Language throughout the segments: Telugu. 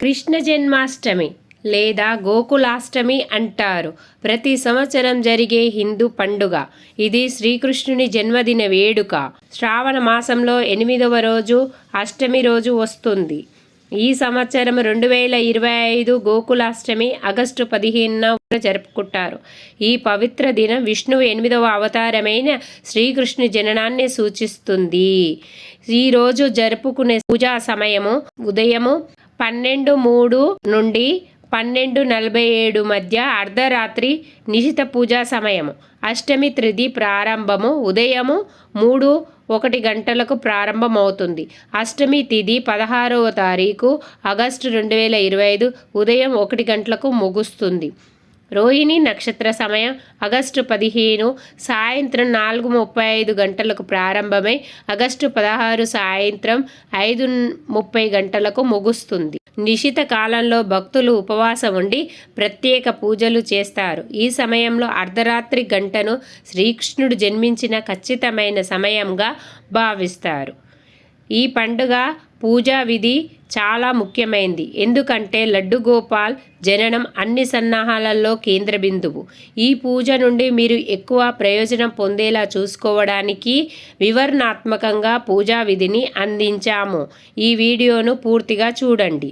కృష్ణ జన్మాష్టమి లేదా గోకులాష్టమి అంటారు. ప్రతి సంవత్సరం జరిగే హిందూ పండుగ. ఇది శ్రీకృష్ణుని జన్మదిన వేడుక. శ్రావణ మాసంలో ఎనిమిదవ రోజు అష్టమి రోజు వస్తుంది. ఈ సంవత్సరం రెండు వేల ఇరవై ఐదు గోకులాష్టమి ఆగస్టు పదిహేనున జరుపుకుంటారు. ఈ పవిత్ర దినం విష్ణువు ఎనిమిదవ అవతారమైన శ్రీకృష్ణు జననాన్ని సూచిస్తుంది. ఈరోజు జరుపుకునే పూజా సమయము ఉదయము పన్నెండు మూడు నుండి పన్నెండు నలభై ఏడు మధ్య అర్ధరాత్రి నిశిత పూజా సమయము. అష్టమి త్రిది ప్రారంభము ఉదయము మూడు ఒకటి గంటలకు ప్రారంభమవుతుంది. అష్టమి తిథి పదహారవ తారీఖు ఆగస్టు రెండు వేల ఇరవై ఐదు ఉదయం ఒకటి గంటలకు ముగుస్తుంది. రోహిణి నక్షత్ర సమయం ఆగస్టు పదిహేను సాయంత్రం నాలుగు ముప్పై ఐదు గంటలకు ప్రారంభమై ఆగస్టు పదహారు సాయంత్రం ఐదు ముప్పై గంటలకు ముగుస్తుంది. నిశిత కాలంలో భక్తులు ఉపవాసం ఉండి ప్రత్యేక పూజలు చేస్తారు. ఈ సమయంలో అర్ధరాత్రి గంటను శ్రీకృష్ణుడు జన్మించిన ఖచ్చితమైన సమయంగా భావిస్తారు. ఈ పండుగ పూజా విధి చాలా ముఖ్యమైనది ఎందుకంటే లడ్డు గోపాల్ జననం అన్ని సన్నాహాలలో కేంద్ర బిందువు. ఈ పూజ నుండి మీరు ఎక్కువ ప్రయోజనం పొందేలా చూసుకోవడానికి వివరణాత్మకంగా పూజా విధిని అందించాము. ఈ వీడియోను పూర్తిగా చూడండి.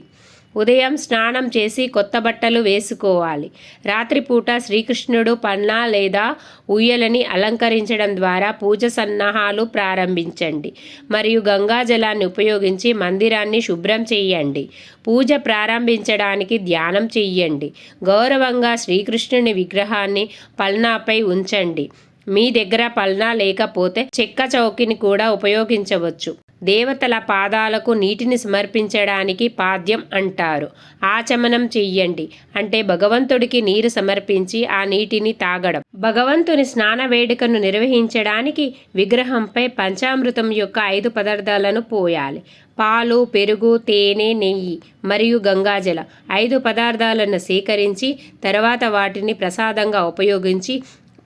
ఉదయం స్నానం చేసి కొత్త బట్టలు వేసుకోవాలి. రాత్రిపూట శ్రీకృష్ణుడు పన్న లేదా ఉయ్యలని అలంకరించడం ద్వారా పూజ సన్నాహాలు ప్రారంభించండి. మరియు గంగాజలాన్ని ఉపయోగించి మందిరాన్ని శుభ్రం చేయండి. పూజ ప్రారంభించడానికి ధ్యానం చెయ్యండి గౌరవంగా శ్రీకృష్ణుని విగ్రహాన్ని పల్నాపై ఉంచండి. మీ దగ్గర పల్నా లేకపోతే చెక్క చౌకిని కూడా ఉపయోగించవచ్చు. దేవతల పాదాలకు నీటిని సమర్పించడానికి పాద్యం అంటారు. ఆచమనం చెయ్యండి. అంటే భగవంతుడికి నీరు సమర్పించి ఆ నీటిని తాగడం. భగవంతుని స్నాన వేడుకను నిర్వహించడానికి విగ్రహంపై పంచామృతం యొక్క ఐదు పదార్థాలను పోయాలి. పాలు పెరుగు తేనె నెయ్యి మరియు గంగాజల ఐదు పదార్థాలను సేకరించి తర్వాత వాటిని ప్రసాదంగా ఉపయోగించి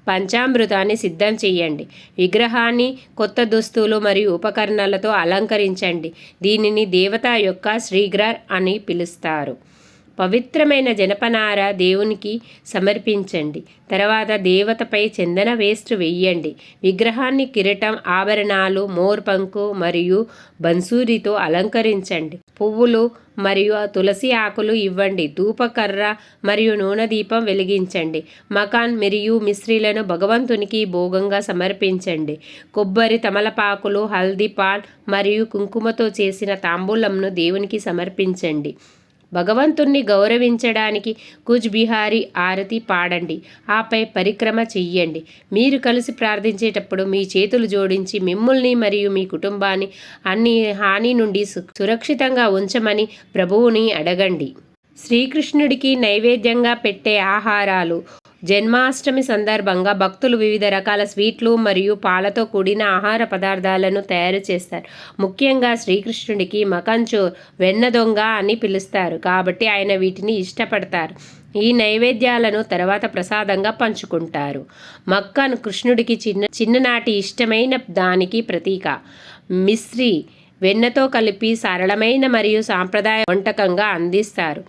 పంచామృతాన్ని సిద్ధం చేయండి. విగ్రహాన్ని కొత్త దుస్తులు మరియు ఉపకరణాలతో అలంకరించండి. దీనిని దేవత యొక్క శ్రీగ్రర్ అని పిలుస్తారు. పవిత్రమైన జనపనార దేవునికి సమర్పించండి. తర్వాత దేవతపై చందన వేస్ట్ వెయ్యండి విగ్రహాన్ని కిరీటం ఆభరణాలు మోర్పంకు మరియు బన్సూరితో అలంకరించండి. పువ్వులు మరియు తులసి ఆకులు ఇవ్వండి. ధూపకర్ర మరియు నూనె దీపం వెలిగించండి. మకాన్ మరియు మిశ్రీలను భగవంతునికి భోగంగా సమర్పించండి. కొబ్బరి తమలపాకులు హల్దీ పాన్ మరియు కుంకుమతో చేసిన తాంబూలంను దేవునికి సమర్పించండి. భగవంతుణ్ణి గౌరవించడానికి కుజ్బిహారీ ఆరతి పాడండి. ఆపై పరిక్రమ చెయ్యండి. మీరు కలిసి ప్రార్థించేటప్పుడు మీ చేతులు జోడించి మిమ్మల్ని మరియు మీ కుటుంబాన్ని అన్ని హాని నుండి సురక్షితంగా ఉంచమని ప్రభువుని అడగండి. శ్రీకృష్ణుడికి నైవేద్యంగా పెట్టే ఆహారాలు జన్మాష్టమి సందర్భంగా భక్తులు వివిధ రకాల స్వీట్లు మరియు పాలతో కూడిన ఆహార పదార్థాలను తయారు చేస్తారు. ముఖ్యంగా శ్రీకృష్ణుడికి మకంచు వెన్న దొంగ అని పిలుస్తారు. కాబట్టి ఆయన వీటిని ఇష్టపడతారు. ఈ నైవేద్యాలను తర్వాత ప్రసాదంగా పంచుకుంటారు. మక్కను కృష్ణుడికి చిన్న చిన్ననాటి ఇష్టమైన దానికి ప్రతీక. మిశ్రీ వెన్నతో కలిపి సరళమైన మరియు సాంప్రదాయ వంటకంగా అందిస్తారు.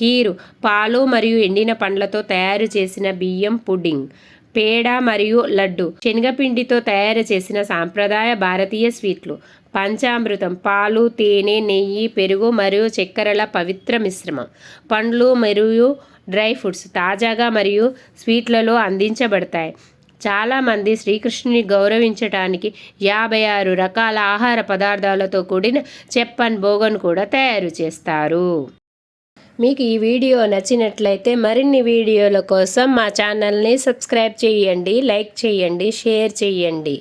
కీరు పాలు మరియు ఎండిన పండ్లతో తయారు చేసిన బియ్యం పుడ్డింగ్ పేడ మరియు లడ్డు శనగపిండితో తయారు చేసిన సాంప్రదాయ భారతీయ స్వీట్లు పంచామృతం పాలు తేనె నెయ్యి పెరుగు మరియు చక్కెరల పవిత్ర మిశ్రమం. పండ్లు మరియు డ్రై ఫ్రూట్స్ తాజాగా మరియు స్వీట్లలో అందించబడతాయి. చాలామంది శ్రీకృష్ణుని గౌరవించటానికి యాభై ఆరు రకాల ఆహార పదార్థాలతో కూడిన చెప్పన్ భోగన్ కూడా తయారు చేస్తారు. మీకు ఈ వీడియో నచ్చినట్లయితే మరిన్ని వీడియోల కోసం మా ఛానల్ని సబ్స్క్రైబ్ చేయండి లైక్ చేయండి షేర్ చేయండి.